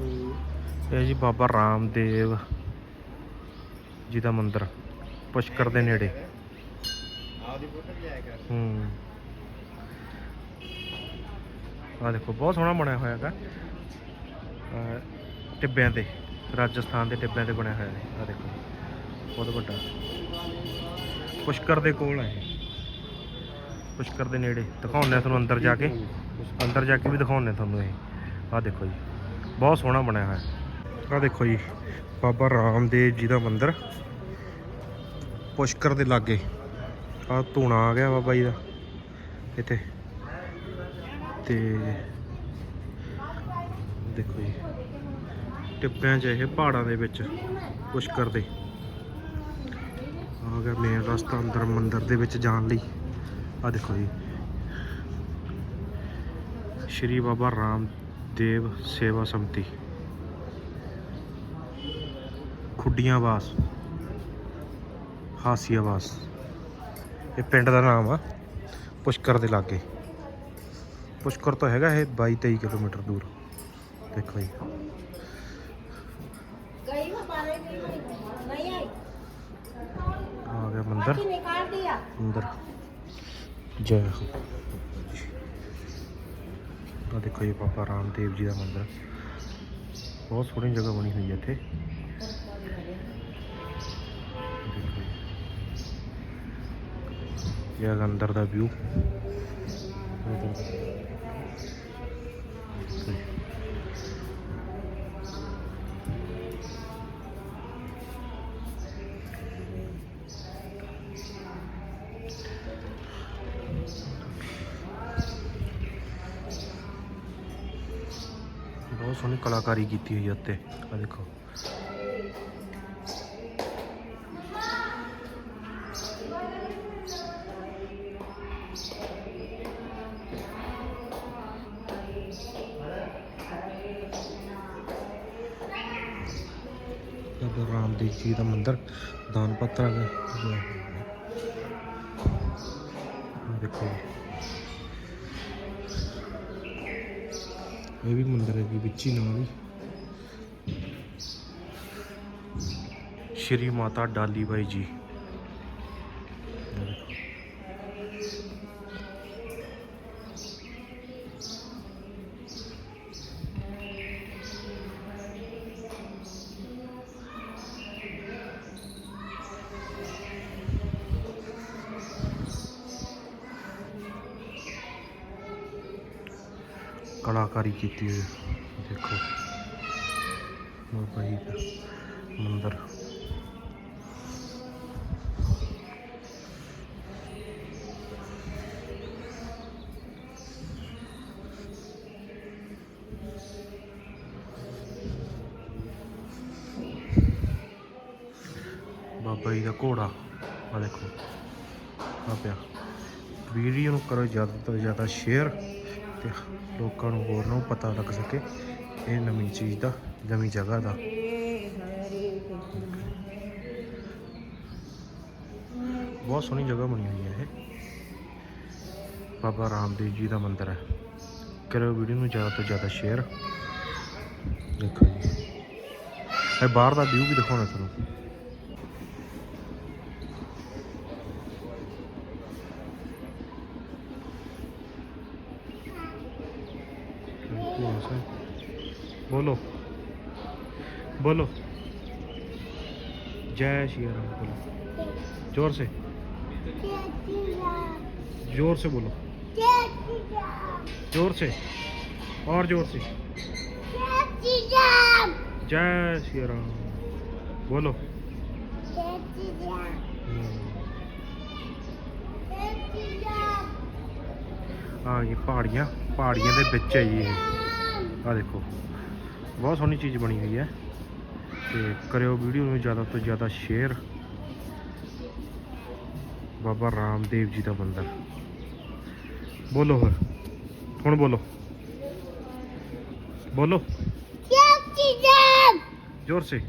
ਇਹ ਜੀ ਬਾਬਾ ਰਾਮਦੇਵ ਜੀ ਦਾ ਮੰਦਿਰ, ਪੁਸ਼ਕਰ ਦੇ ਨੇੜੇ। ਆਪਦੀ ਹੂੰ। ਆ ਦੇਖੋ, ਬਹੁਤ ਸੋਹਣਾ ਬਣਿਆ ਹੋਇਆ ਹੈਗਾ। ਟਿੱਬਿਆਂ ਤੇ, ਰਾਜਸਥਾਨ ਦੇ ਟਿੱਬਿਆਂ ਤੇ ਬਣਿਆ ਹੋਇਆ ਹੈ ਆ ਦੇਖੋ, ਬਹੁਤ ਵੱਡਾ। ਪੁਸ਼ਕਰ ਦੇ ਕੋਲ ਹੈ ਪੁਸ਼ਕਰ ਦੇ ਨੇੜੇ। ਦਿਖਾਉਂਦੇ ਆ ਤੁਹਾਨੂੰ ਅੰਦਰ ਜਾ ਕੇ। ਅੰਦਰ ਜਾ ਕੇ ਵੀ ਦਿਖਾਉਂਦੇ ਆ ਤੁਹਾਨੂੰ ਇਹ। ਆ ਦੇਖੋ ਜੀ। ਬਹੁਤ ਸੋਹਣਾ ਬਣਿਆ ਹੋਇਆ। ਆ ਦੇਖੋ ਜੀ, ਬਾਬਾ ਰਾਮਦੇਵ ਜੀ ਦਾ ਮੰਦਿਰ। ਪੁਸ਼ਕਰ ਦੇ ਲਾਗੇ। ਆ ਧੂਣਾ ਆ ਗਿਆ ਬਾਬਾ ਜੀ ਦਾ, ਇੱਥੇ। ਤੇ ਦੇਖੋ ਜੀ ਟਿੱਬਿਆਂ 'ਚ ਇਹ, ਪਹਾੜਾਂ ਦੇ ਵਿੱਚ, ਪੁਸ਼ਕਰ ਦੇ। ਆ ਗਿਆ ਮੇਨ ਰਸਤਾ ਅੰਦਰ ਮੰਦਿਰ ਦੇ ਵਿੱਚ ਜਾਣ ਲਈ। ਆ ਦੇਖੋ ਜੀ। ਸ਼੍ਰੀ ਬਾਬਾ ਰਾਮ ਦੇਵ ਸੇਵਾ ਸੰਮਤੀ। ਖੁੱਡੀਆਂ ਵਾਸ। ਹਾਸੀ ਆਵਾਸ ਇਹ ਪਿੰਡ ਦਾ ਨਾਮ ਆ ਪੁਸ਼ਕਰ ਦੇ ਲਾਗੇ। ਪੁਸ਼ਕਰ ਤੋਂ ਹੈਗਾ ਇਹ 22 23 ਕਿਲੋਮੀਟਰ ਦੂਰ। ਦੇਖੋ ਜੀ। ਗਈ ਮੈਂ ਪਾਰੇ ਨਹੀਂ ਆਈ। ਆ ਗਿਆ ਮੰਦਰ। ਮੰਦਰ। ਜੈ ਆ ਦੇਖੋ ਜੀ ਬਾਬਾ ਰਾਮਦੇਵ ਜੀ ਦਾ ਮੰਦਿਰ। ਬਹੁਤ ਸੋਹਣੀ ਜਗ੍ਹਾ ਬਣੀ ਹੋਈ ਹੈ ਇੱਥੇ। ਇਹ ਹੈਗਾ ਅੰਦਰ ਦਾ ਵਿਊ ਸੋਹਣੀ ਕਲਾਕਾਰੀ ਕੀਤੀ ਹੋਈ ਹੈ ਉੱਤੇ। ਆ ਦੇਖੋ। ਬਾਬਾ ਰਾਮਦੇਵ ਜੀ ਦਾ ਮੰਦਿਰ ਦਾਨ ਪੱਤਰ ਦੇਖੋ ਇਹ ਵੀ ਮੰਦਿਰ ਹੈ ਜੀ ਵਿੱਚ ਹੀ ਨਾਲ ਹੀ ਸ਼੍ਰੀ ਮਾਤਾ ਡਾਲੀ ਬਾਈ ਜੀ। ਕਲਾਕਾਰੀ ਕੀਤੀ ਹੋਈ ਦੇਖੋ। ਬਾਬਾ ਜੀ ਦਾ ਮੰਦਿਰ। ਬਾਬਾ ਜੀ ਦਾ ਘੋੜਾ ਆ ਦੇਖੋ। ਆ ਪਿਆ। ਵੀਡੀਓ ਨੂੰ ਕਰੋ ਜ਼ਿਆਦਾ ਤੋਂ ਜ਼ਿਆਦਾ ਸ਼ੇਅਰ। ਤੇ ਲੋਕਾਂ ਨੂੰ ਹੋਰ ਨੂੰ ਪਤਾ ਲੱਗ ਸਕੇ ਇਹ ਨਵੀਂ ਚੀਜ਼ ਦਾ, ਨਵੀਂ ਜਗ੍ਹਾ ਦਾ। ਬਹੁਤ ਸੋਹਣੀ ਜਗ੍ਹਾ ਬਣੀ ਹੋਈ ਹੈ ਇਹ। ਬਾਬਾ ਰਾਮਦੇਵ ਜੀ ਦਾ ਮੰਦਿਰ ਹੈ। ਕਰੋ ਵੀਡੀਓ ਨੂੰ ਜ਼ਿਆਦਾ ਤੋਂ ਜ਼ਿਆਦਾ ਸ਼ੇਅਰ ਦੇਖੋ ਜੀ। ਇਹ ਬਾਹਰ ਦਾ ਵਿਊ ਵੀ ਦਿਖਾਉਣਾ ਤੁਹਾਨੂੰ। नाम बोलो। बोलो। जय श्री राम, बोलो। ज़ोर से। ज़ोर से बोलो। ज़ोर से। और ज़ोर से। जय श्री राम। बोलो। हाँ ये पहाड़ियाँ पहाड़ियों के बच्चे ये। है ਆ ਦੇਖੋ। ਬਹੁਤ ਸੋਹਣੀ ਚੀਜ਼ ਬਣੀ ਹੋਈ ਹੈ। ਤੇ ਕਰਿਓ ਵੀਡੀਓ ਨੂੰ ਜ਼ਿਆਦਾ ਤੋਂ ਜ਼ਿਆਦਾ ਸ਼ੇਅਰ ਬਾਬਾ ਰਾਮਦੇਵ ਜੀ ਦਾ ਮੰਦਿਰ। ਬੋਲੋ ਫਿਰ। ਹੁਣ ਬੋਲੋ। ਬੋਲੋ। ਜ਼ੋਰ ਸੇ।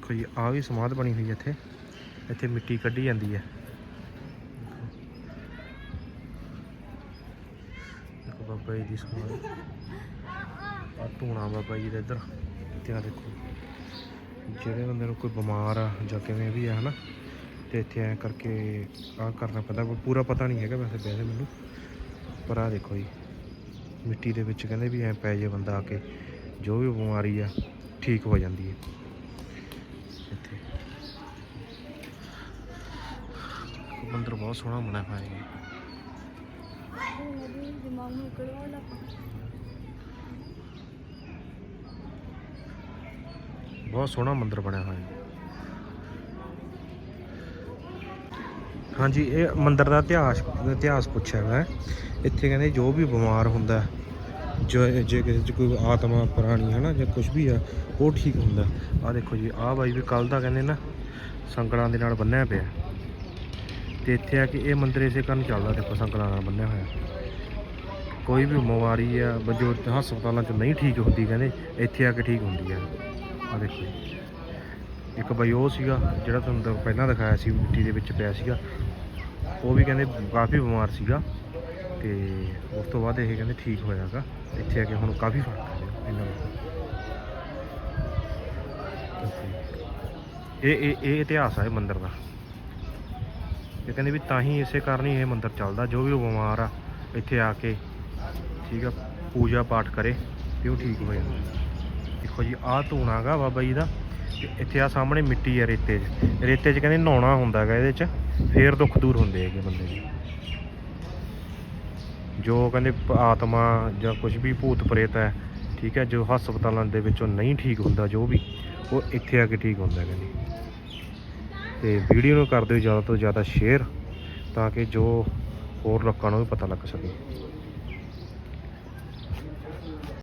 ਦੇਖੋ ਜੀ ਆ ਵੀ ਸਮਾਧ ਬਣੀ ਹੋਈ ਹੈ ਇੱਥੇ। ਇੱਥੇ ਮਿੱਟੀ ਕੱਢੀ ਜਾਂਦੀ ਹੈ। ਦੇਖੋ ਬਾਬਾ ਜੀ ਦੀ ਸਮਾਧ। ਆ ਧੂਣਾ ਬਾਬਾ ਜੀ ਦਾ ਇੱਧਰ। ਤੇ ਆ ਦੇਖੋ। ਜਿਹੜੇ ਬੰਦੇ ਨੂੰ ਕੋਈ ਬਿਮਾਰ ਆ ਜਾਂ ਕਿਵੇਂ ਵੀ ਆ, ਹਨਾ, ਤੇ ਇੱਥੇ ਐ ਕਰਕੇ ਆ ਕਰਨਾ ਪੈਂਦਾ, ਪੂਰਾ ਪਤਾ ਨਹੀਂ ਹੈਗਾ ਵੈਸੇ ਵੈਸੇ ਮੈਨੂੰ। ਪਰ ਆ ਦੇਖੋ ਜੀ, ਮਿੱਟੀ ਦੇ ਵਿੱਚ ਕਹਿੰਦੇ ਵੀ ਐ ਪੈ ਜੇ ਬੰਦਾ ਆ ਕੇ, ਜੋ ਵੀ ਬਿਮਾਰੀ ਆ, ਠੀਕ ਹੋ ਜਾਂਦੀ ਹੈ ਇੱਥੇ ਮੰਦਿਰ ਬਹੁਤ ਸੋਹਣਾ ਬਣਿਆ ਹੋਇਆ ਹੈ ਦਿਮਾਗ ਨੂੰ ਉਕੜਵਾ ਲਾ ਬਹੁਤ ਸੋਹਣਾ ਮੰਦਿਰ ਬਣਿਆ ਹੋਇਆ ਹੈ ਹਾਂਜੀ ਇਹ ਮੰਦਿਰ ਦਾ ਇਤਿਹਾਸ ਇਤਿਹਾਸ ਪੁੱਛਿਆ ਮੈਂ। ਇੱਥੇ ਕਹਿੰਦੇ ਜੋ ਵੀ ਬਿਮਾਰ ਹੁੰਦਾ ਹੈ, ਜੋ ਜੇ ਕਿਸੇ 'ਚ ਕੋਈ ਆਤਮਾ ਪ੍ਰਾਣੀ ਹੈ ਨਾ ਜਾਂ ਕੁਝ ਵੀ ਆ ਉਹ ਠੀਕ ਹੁੰਦਾ। ਆ ਦੇਖੋ ਜੀ ਆਹ ਬਾਈ ਵੀ ਕੱਲ ਦਾ ਕਹਿੰਦੇ ਨਾ ਸੰਗਲਾਂ ਦੇ ਨਾਲ ਬੰਨਿਆ ਪਿਆ। ਤੇ ਇੱਥੇ ਆ ਕਿ ਇਹ ਮੰਦਿਰ ਇਸੇ ਕਾਰਨ ਚੱਲਦਾ, ਦੇਖੋ ਸੰਗਲਾਂ ਨਾਲ ਬੰਨਿਆ ਹੋਇਆ। ਕੋਈ ਵੀ ਬਿਮਾਰੀ ਆ ਬ- ਜੋ ਹਸਪਤਾਲਾਂ 'ਚ ਨਹੀਂ ਠੀਕ ਹੁੰਦੀ, ਕਹਿੰਦੇ ਇੱਥੇ ਆ ਕੇ ਠੀਕ ਹੁੰਦੀ ਆ। ਆ ਦੇਖੋ। ਇੱਕ ਬਾਈ ਉਹ ਸੀਗਾ, ਜਿਹੜਾ ਤੁਹਾਨੂੰ ਦ- ਪਹਿਲਾਂ ਦਿਖਾਇਆ ਸੀ, ਮਿੱਟੀ ਦੇ ਵਿੱਚ ਪਿਆ ਸੀਗਾ। ਉਹ ਵੀ ਕਹਿੰਦੇ ਕਾਫੀ ਬਿਮਾਰ ਸੀਗਾ ਤੇ ਉਸ ਤੋਂ ਬਾਅਦ ਇਹ ਕਹਿੰਦੇ ਠੀਕ ਹੋਇਆਗਾ। ਇੱਥੇ ਆ ਕੇ ਹੁਣ ਕਾਫੀ ਫ਼ਰਕ ਆ ਗਿਆ ਇਹਨਾਂ ਦਾ ਇਹ ਇਹ ਇਹ ਇਤਿਹਾਸ ਆ ਇਹ ਮੰਦਿਰ ਦਾ। ਇਹ ਕਹਿੰਦੇ ਵੀ ਤਾਂ ਹੀ ਇਸੇ ਕਾਰਨ ਹੀ ਇਹ ਮੰਦਿਰ ਚੱਲਦਾ, ਜੋ ਵੀ ਉਹ ਬਿਮਾਰ ਆ, ਇੱਥੇ ਆ ਕੇ, ਠੀਕ ਆ, ਪੂਜਾ ਪਾਠ ਕਰੇ ਤੇ ਉਹ ਠੀਕ ਹੋ ਜਾਂਦਾ। ਦੇਖੋ ਜੀ, ਆਹ ਧੂਣਾ ਗਾ ਬਾਬਾ ਜੀ ਦਾ, ਤੇ ਇੱਥੇ ਆ ਸਾਹਮਣੇ ਮਿੱਟੀ ਆ ਰੇਤੇ 'ਚ। ਰੇਤੇ 'ਚ ਕਹਿੰਦੇ ਨਹਾਉਣਾ ਹੁੰਦਾ ਗਾ ਇਹਦੇ 'ਚ, ਫੇਰ ਦੁੱਖ ਦੂਰ ਹੁੰਦੇ ਹੈਗੇ ਬੰਦੇ ਦੇ। ਜੋ ਕਹਿੰਦੇ ਆਤਮਾ ਜਾਂ ਕੁਝ ਵੀ ਭੂਤ ਪ੍ਰੇਤ ਹੈ, ਠੀਕ ਹੈ, ਜੋ ਹਸਪਤਾਲਾਂ ਦੇ ਵਿੱਚੋਂ ਨਹੀਂ ਠੀਕ ਹੁੰਦਾ, ਜੋ ਵੀ, ਉਹ ਇੱਥੇ ਆ ਕੇ ਠੀਕ ਹੁੰਦਾ ਕਹਿੰਦੇ। ਤੇ ਵੀਡੀਓ ਨੂੰ ਕਰ ਦਿਓ ਜ਼ਿਆਦਾ ਤੋਂ ਜ਼ਿਆਦਾ ਸ਼ੇਅਰ ਤਾਂ ਕਿ ਜੋ ਹੋਰ ਲੋਕਾਂ ਨੂੰ ਵੀ ਪਤਾ ਲੱਗ ਸਕੇ।